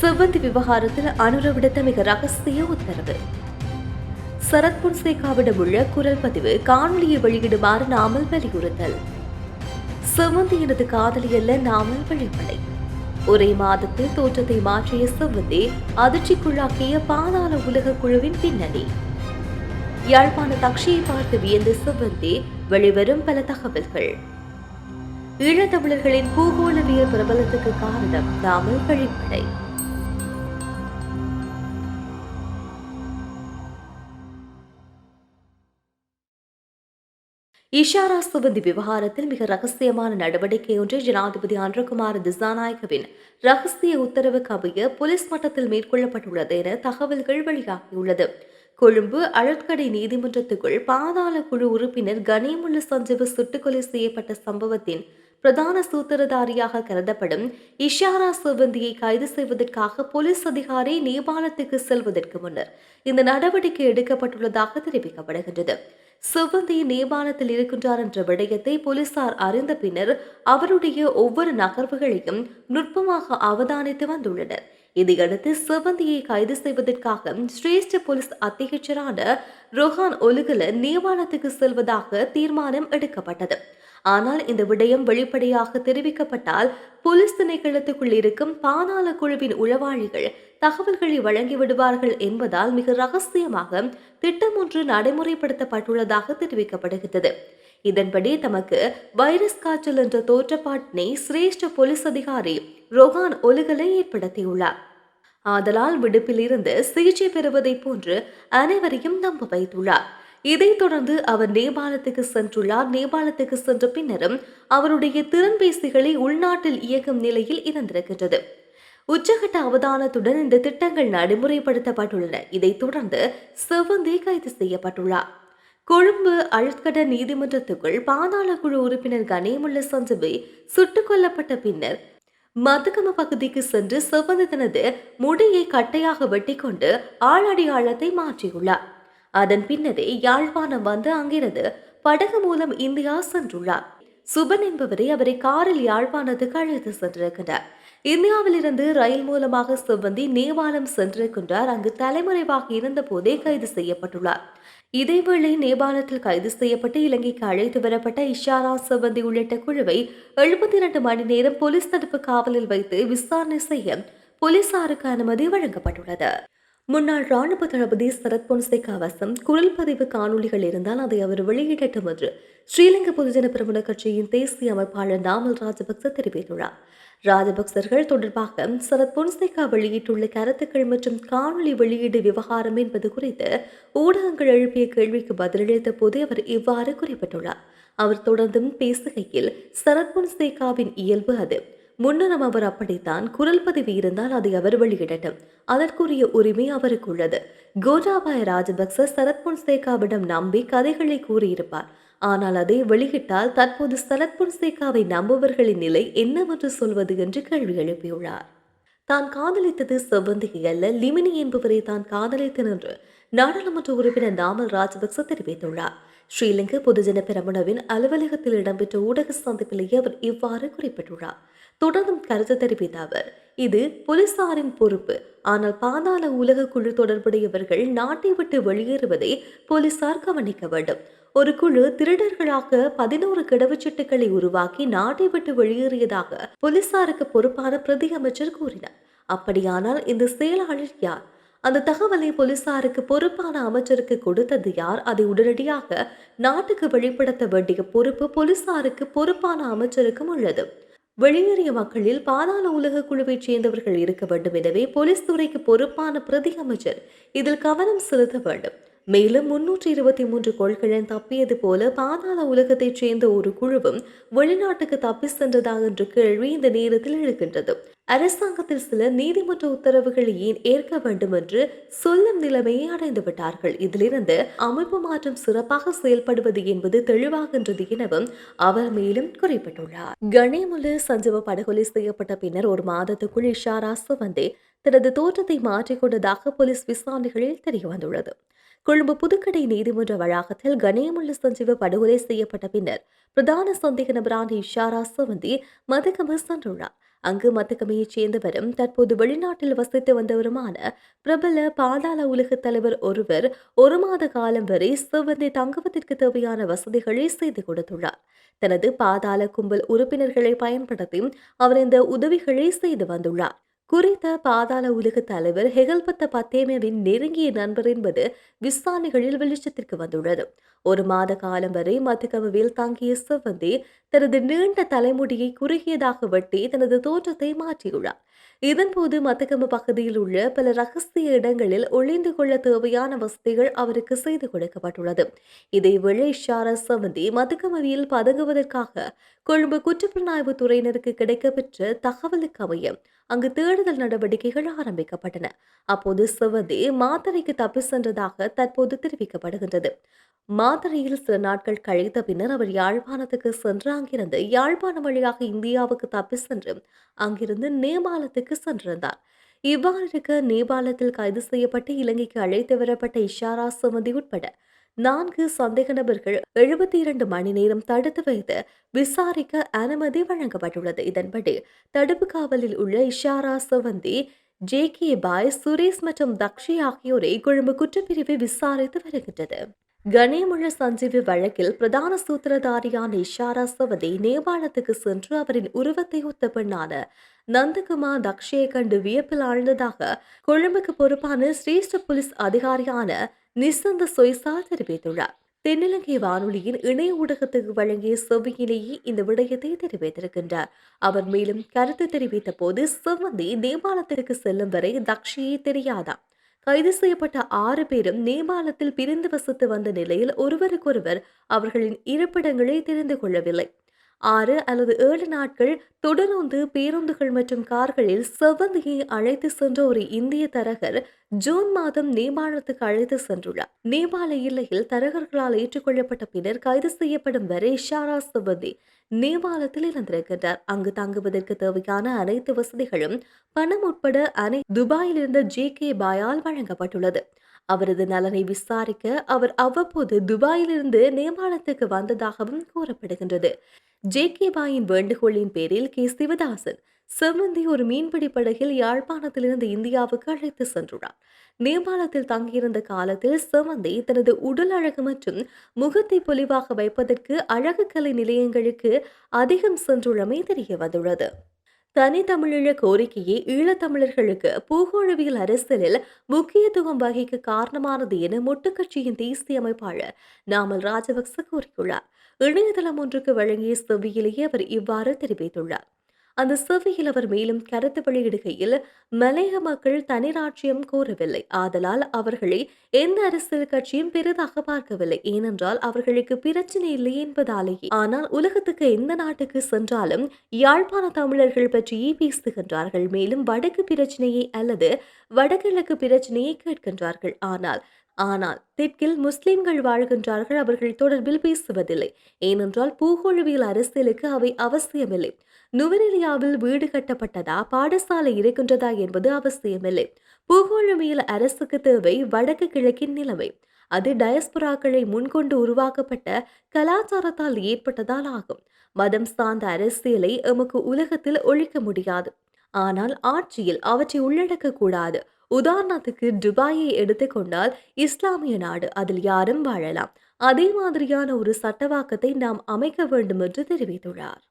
செவ்வந்தி விவகாரத்தில் அனுர விடுத்த மிக ரகசிய உத்தரவு. சரத் பொன்சேகாவிடம் உள்ள குரல் பதிவு காணொலியை வெளியிடுமாறு நாமல் வலியுறுத்தல். செவ்வந்தி எனது காதலி அல்ல நாமல் வெளிப்படை ஒரே மாதத்தில் தோற்றத்தை மாற்றிய செவ்வந்தி அதிர்ச்சிக்குள்ளாக்கிய பாதாள உலக குழுவின் பின்னணி. யாழ்ப்பாண தக்ஷியை பார்த்து வியந்த செவ்வந்தி வெளிவரும் பல தகவல்கள். ஈழத்தமிழர்களின் பூகோளவியல் பிரபலத்துக்கு காரணம் நாமல் வெளிப்படை இஷாரா சுவந்தி விவகாரத்தில் மிக ரகசியமான நடவடிக்கை ஒன்றை ஜனாதிபதி அன்றகுமார் திசாநாயகவின் ரகசிய உத்தரவுக்கு அமைய போலீஸ் மட்டத்தில் மேற்கொள்ளப்பட்டுள்ளது என தகவல்கள் வெளியாகியுள்ளது. கொழும்பு அழற்கடை நீதிமன்றத்துக்குள் பாதாள குழு உறுப்பினர் கனிமுள்ள சஞ்சீவ சுட்டுக்கொலை செய்யப்பட்ட சம்பவத்தின் பிரதான சூத்திரதாரியாக கருதப்படும் இஷாரா சிவந்தியை கைது செய்வதற்காக போலீஸ் அதிகாரி நேபாளத்துக்கு செல்வதற்கு முன்னர் இந்த நடவடிக்கை எடுக்கப்பட்டுள்ளதாக தெரிவிக்கப்படுகின்றது. சிவந்தி நேபாளத்தில் இருக்கின்றார் என்ற விடயத்தை போலீசார் அறிந்த பின்னர் அவருடைய ஒவ்வொரு நகர்வுகளையும் நுட்பமாக அவதானித்து வந்துள்ளனர். இதையடுத்து சிவந்தியை கைது செய்வதற்காக சிரேஷ்ட போலீஸ் அத்தியட்சரான ரோஹான் ஒலுகல நேபாளத்துக்கு செல்வதாக தீர்மானம் எடுக்கப்பட்டது. ஆனால் இந்த விடயம் வெளிப்படையாக தெரிவிக்கப்பட்டால் போலீஸ் திணைக்களத்துக்குள் இருக்கும் பாதாள குழுவின் உளவாளிகள் தகவல்களை வழங்கி விடுவார்கள் என்பதால் மிக ரகசியமாக திட்டம் ஒன்று நடைமுறைப்படுத்தப்பட்டுள்ளதாக தெரிவிக்கப்படுகிறது இதன்படி தமக்கு வைரஸ் காய்ச்சல் என்ற தோற்றப்பாட்டினை சிரேஷ்ட போலீஸ் அதிகாரி ரோகான் ஒலுகலை ஏற்படுத்தியுள்ளார். ஆதலால் விடுப்பிலிருந்து சிகிச்சை பெறுவதைப் போன்று அனைவரையும் நம்ப வைத்துள்ளார். இதைத் தொடர்ந்து அவர் நேபாளத்துக்கு சென்றுள்ளார். நேபாளத்துக்கு சென்ற பின்னரும் அவருடைய திறன்பேசிகளை உள்நாட்டில் இயக்கும் நிலையில் இருந்திருக்கின்றது உச்சகட்ட அவதானத்துடன் இந்த திட்டங்கள் நடைமுறைப்படுத்தப்பட்டுள்ளன. இதைத் தொடர்ந்து செவந்தி கைது செய்யப்பட்டுள்ளார். கொழும்பு அழுத்கட நீதிமன்றத்துக்குள் பாதாள குழு உறுப்பினர் கணேமுள்ள சஞ்சபை சுட்டுக் கொல்லப்பட்ட பின்னர் மதுகம பகுதிக்கு சென்று செவ்வந்து தனது முடியை கட்டையாக வெட்டிக்கொண்டு ஆளடையாளத்தை மாற்றியுள்ளார். அதன் பின்னரே யாழ்ப்பாணம் வந்து அங்கிருந்து படகு மூலம் இந்தியா சென்றுள்ளார். சுபன் என்பவரை அவரை காரில் யாழ்ப்பாணத்துக்கு அழைத்து சென்றிருக்கின்றார். இந்தியாவிலிருந்து ரயில் மூலமாக செவ்வந்தி நேபாளம் சென்றிருக்கின்றார். அங்கு தலைமறைவாக இருந்த போதே கைது செய்யப்பட்டுள்ளார். இதேவேளை நேபாளத்தில் கைது செய்யப்பட்டு இலங்கைக்கு அழைத்து வரப்பட்ட இஷாரா செவ்வந்தி உள்ளிட்ட குழுவை எழுபத்தி இரண்டு மணி நேரம் போலீஸ் தடுப்பு காவலில் வைத்து விசாரணை செய்ய போலீசாருக்கு அனுமதி வழங்கப்பட்டுள்ளது. முன்னாள் ராணுவ தளபதி சரத் பொன்சேகா வசம் குரல் பதிவு காணொலிகள் இருந்தால் அதை அவர் வெளியிடட்டும் என்று ஸ்ரீலங்கா பொதுஜன பிரமுன கட்சியின் தேசிய அமைப்பாளர் நாமல் ராஜபக்ச தெரிவித்துள்ளார். ராஜபக்சர்கள் தொடர்பாக சரத் பொன்சேகா வெளியிட்டுள்ள கருத்துக்கள் மற்றும் காணொலி வெளியீடு விவகாரம் என்பது குறித்து ஊடகங்கள் எழுப்பிய கேள்விக்கு பதிலளித்த போது அவர் இவ்வாறு குறிப்பிட்டுள்ளார். அவர் தொடர்ந்தும் பேசுகையில் சரத் பொன்சேகாவின் இயல்பு அது. முன்னரும் அவர் அப்படித்தான் குரல் பதிவு இருந்தால் அதை அவர் வெளியிடட்டும். அதற்குரிய உரிமை அவருக்கு உள்ளது கோட்டாபாய ராஜபக்ச சரத் பொன்சேகாவிடம் நம்பி கதைகளை கூறியிருப்பார். ஆனால் அதை வெளியிட்டால் தற்போது சரத் பொன்சேகாவை நம்புவர்களின் நிலை என்னவென்று சொல்வது என்று கேள்வி எழுப்பியுள்ளார். தான் காதலித்தது செவ்வந்திகை அல்ல லிமினி என்பவரை தான் காதலித்தன் என்று நாடாளுமன்ற உறுப்பினர் நாமல் ராஜபக்ச தெரிவித்துள்ளார். ஸ்ரீலங்கா பொதுஜன பெரமுனவின் அலுவலகத்தில் இடம்பெற்ற ஊடக சந்திப்பிலேயே அவர் இவ்வாறு குறிப்பிட்டுள்ளார். தொடர்ந்தும் கருத்து தெரிவித்த அவர் இது போலீசாரின் பொறுப்பு. ஆனால் பாதாள உலக குழு தொடர்புடையவர்கள் நாட்டை விட்டு வெளியேறுவதை போலீசார் கவனிக்க வேண்டும். ஒரு குழு திருடர்களாக பதினோரு கடவுச்சீட்டுகளை உருவாக்கி நாட்டை விட்டு வெளியேறியதாக போலீசாருக்கு பொறுப்பான பிரதி அமைச்சர் கூறினார். அப்படியானால் இந்த செயலாளர் யார்? அந்த தகவலை போலீசாருக்கு பொறுப்பான அமைச்சருக்கு கொடுத்தது யார்? அதை உடனடியாக நாட்டுக்கு வெளிப்படுத்த வேண்டிய பொறுப்பு போலீசாருக்கு பொறுப்பான அமைச்சருக்கும் உள்ளது. வெளியேறிய மக்களில் பாதாள உலக குழுவைச் சேர்ந்தவர்கள் இருக்க வேண்டும் எனவே போலீஸ் துறைக்கு பொறுப்பான பிரதி அமைச்சர் இதில் கவனம் செலுத்த வேண்டும். மேலும் முன்னூற்றி இருபத்தி மூன்று கோள்களின் தப்பியது போல பாதாள உலகத்தைச் சேர்ந்த ஒரு குழுவும் வெளிநாட்டுக்கு தப்பி சென்றதா என்ற கேள்வி இந்த நேரத்தில் எழுகின்றது. அரசாங்கத்தில் சில நீதிமன்ற உத்தரவுகளை ஏன் ஏற்க வேண்டும் என்று சொல்லும் நிலைமையை அடைந்து விட்டார்கள். இதிலிருந்து அமைப்பு மாற்றம் சிறப்பாக செயல்படுவது என்பது தெளிவாகின்றது எனவும் அவர் மேலும் குறிப்பிட்டுள்ளார். கணேமுல சஞ்சீவ படுகொலை செய்யப்பட்ட பின்னர் ஒரு மாதத்துக்குள் இஷாரா சுவந்தே தனது தோற்றத்தை மாற்றிக்கொண்டதாக போலீஸ் விசாரணைகளில் தெரியவந்துள்ளது. கொழும்பு புதுக்கடை நீதிமன்ற வளாகத்தில் கணேமுள்ள சஞ்சீவ படுகொலை செய்யப்பட்ட பின்னர் பிரதான சந்தேக நபரான இஷாரா சவந்தி மதுகம சென்றுள்ளார். அங்கு மத்தகமையைச் சேர்ந்தவரும் தற்போது வெளிநாட்டில் வசித்து வந்தவருமான பிரபல பாதாள உலக தலைவர் ஒருவர் ஒரு மாத காலம் வரை சிவந்தி தங்குவதற்கு தேவையான வசதிகளை செய்து கொடுத்துள்ளார். தனது பாதாள கும்பல் உறுப்பினர்களை பயன்படுத்தி அவர் இந்த உதவிகளை செய்து வந்துள்ளார். குறித்த பாதாள உலக தலைவர் ஹெகல்பத்த பத்தேமேவின் நெருங்கிய நண்பர் என்பது விசாரணைகளில் வெளிச்சத்திற்கு வந்துள்ளது. ஒரு மாத காலம் வரை மதுகமவில் தங்கிய சிவந்தி தனது நீண்ட தலைமுடியை குறுகியதாக வெட்டி தனது தோற்றத்தை மாற்றியுள்ளார். இதன்போது மத்தகம பகுதியில் உள்ள பல ரகசிய இடங்களில் ஒளிந்து கொள்ள தேவையான வசதிகள் அவருக்கு செய்து கொடுக்கப்பட்டுள்ளது. இதேவேளை இஷாரா சமந்தி மத்தகமவியில் பதங்குவதற்காக கொழும்பு குற்றப்புலனாய்வு துறையினருக்கு கிடைக்கப்பெற்ற தகவலுக்கு அமைய அங்கு தேடுதல் நடவடிக்கைகள் ஆரம்பிக்கப்பட்டன. அப்போது சிவந்தி மாத்தறைக்கு தப்பி சென்றதாக தற்போது தெரிவிக்கப்படுகின்றது. மாத்தறையில் சில நாட்கள் கழித்த பின்னர் அவர் யாழ்ப்பாணத்துக்கு சென்று அங்கிருந்து யாழ்ப்பாணம் வழியாக இந்தியாவுக்கு தப்பி சென்று அங்கிருந்து நேபாளத்துக்கு சென்றிருந்தார். இவ்வாறு நேபாளத்தில் கைது செய்யப்பட்டு இலங்கைக்கு அழைத்து வரப்பட்ட இஷாரா சுமதி உட்பட நான்கு சந்தேக நபர்கள் எழுபத்தி இரண்டு மணி நேரம் தடுத்து வைத்து விசாரிக்க அனுமதி வழங்கப்பட்டுள்ளது. இதன்படி தடுப்பு காவலில் உள்ள இஷாரா சவந்தி ஜே கே பாய் சுரேஷ் மற்றும் தக்ஷி ஆகியோரை கொழும்பு குற்றப்பிரிவை விசாரித்து வருகின்றது. கணேமுழ சஞ்சீவி வழக்கில் பிரதான சூத்திரதாரியான இஷாரா சவதி நேபாளத்துக்கு சென்று அவரின் உருவத்தை ஒத்த பெண்ணான நந்தகுமார் தக்ஷியை கண்டு வியப்பில் ஆழ்ந்ததாக கொழும்புக்கு பொறுப்பான சிரேஷ்ட போலீஸ் அதிகாரியான நிசந்த சொய்சா தெரிவித்துள்ளார். தென்னிலங்கை வானொலியின் இணைய ஊடகத்துக்கு வழங்கிய செவ்வியிலேயே இந்த விடயத்தை தெரிவித்திருக்கின்றார். அவர் மேலும் கருத்து தெரிவித்த போது செவ்வந்தி நேபாளத்திற்கு செல்லும் வரை தக்ஷையே தெரியாதா கைது செய்யப்பட்ட ஆறு பேரும் நேபாளத்தில் பிரிந்து வசித்து வந்த நிலையில் ஒருவருக்கொருவர் அவர்களின் இருப்பிடங்களை தெரிந்து கொள்ளவில்லை. ஆறு அல்லது ஏழு நாட்கள் தொடர்ந்து பேருந்துகள் மற்றும் கார்களில் செவ்வந்தியை அழைத்து சென்ற ஒரு இந்திய தரகர் ஜூன் மாதம் நேபாளத்துக்கு அழைத்து சென்றுள்ளார். நேபாள எல்லையில் தரகர்களால் ஏற்றுக்கொள்ளப்பட்ட பின்னர் கைது செய்யப்படும் வரை ஷாரா செவ்வந்தி நேபாளத்தில் இருந்திருக்கின்றார் அங்கு தங்குவதற்கு தேவையான அனைத்து வசதிகளும் பணம் உட்பட அனை துபாயில் இருந்த ஜே கே பாயால் வழங்கப்பட்டுள்ளது. அவரது நலனை விசாரிக்க அவர் அவ்வப்போது துபாயிலிருந்து நேபாளத்துக்கு வந்ததாகவும் கூறப்படுகின்றது. ஜே கே பாயின் வேண்டுகோளின் பேரில் கே சிவதாசன் செவ்வந்தி ஒரு மீன்பிடி படகில் யாழ்ப்பாணத்திலிருந்து இந்தியாவுக்கு அழைத்து சென்றுள்ளார். நேபாளத்தில் தங்கியிருந்த காலத்தில் செவந்தி தனது உடல் அழகு மற்றும் முகத்தை பொலிவாக வைப்பதற்கு அழகு கலை நிலையங்களுக்கு அதிகம் சென்றுள்ளமை தெரிய வந்துள்ளது. தனித்தமிழீழ கோரிக்கையை ஈழத்தமிழர்களுக்கு பூகோளவியல் அரசியலில் முக்கியத்துவம் வகிக்க காரணமானது என முட்டுக்கட்சியின் தேசிய அமைப்பாளர் நாமல் ராஜபக்ச கூறியுள்ளார். இணையதளம் ஒன்றுக்கு வழங்கிய செவ்வியிலேயே அவர் இவ்வாறு தெரிவித்துள்ளார். அந்த செவ்வியில் அவர் மேலும் கருத்து வெளியிடுகையில் மலைய மக்கள் தனிராட்சியம் கோரவில்லை ஆதலால் அவர்களை எந்த அரசியல் கட்சியும் பெரிதாக பார்க்கவில்லை. ஏனென்றால் அவர்களுக்கு பிரச்சனை இல்லை என்பதாலேயே. ஆனால் உலகத்துக்கு எந்த நாட்டுக்கு சென்றாலும் யாழ்ப்பாண தமிழர்கள் பற்றியே பேசுகின்றார்கள். மேலும் வடக்கு பிரச்சனையை அல்லது வடகிழக்கு பிரச்சனையை கேட்கின்றார்கள். ஆனால் ஆனால் தெற்கில் முஸ்லிம்கள் வாழ்கின்றார்கள் அவர்கள் தொடர்பில் பேசுவதில்லை. ஏனென்றால் பூகோளவியல் அரசியலுக்கு அவை அவசியமில்லை. நுவரெலியாவில் வீடு கட்டப்பட்டதா பாடசாலை இருக்கின்றதா என்பது அவசியமில்லை. பூகோளவியல் அரசுக்கு தேவை வடக்கு கிழக்கின் நிலைமை. அது டயஸ்புராக்களை முன்கொண்டு உருவாக்கப்பட்ட கலாச்சாரத்தால் ஏற்பட்டதால் ஆகும். மதம் சார்ந்த அரசியலை எமக்கு உலகத்தில் ஒழிக்க முடியாது. ஆனால் ஆட்சியில் அவற்றை உள்ளடக்க கூடாது. உதாரணத்துக்கு துபாயை எடுத்துக்கொண்டால் இஸ்லாமிய நாடு அதில் யாரும் வாழலாம். அதே மாதிரியான ஒரு சட்டவாக்கத்தை நாம் அமைக்க வேண்டும் என்று தெரிவித்துள்ளார்.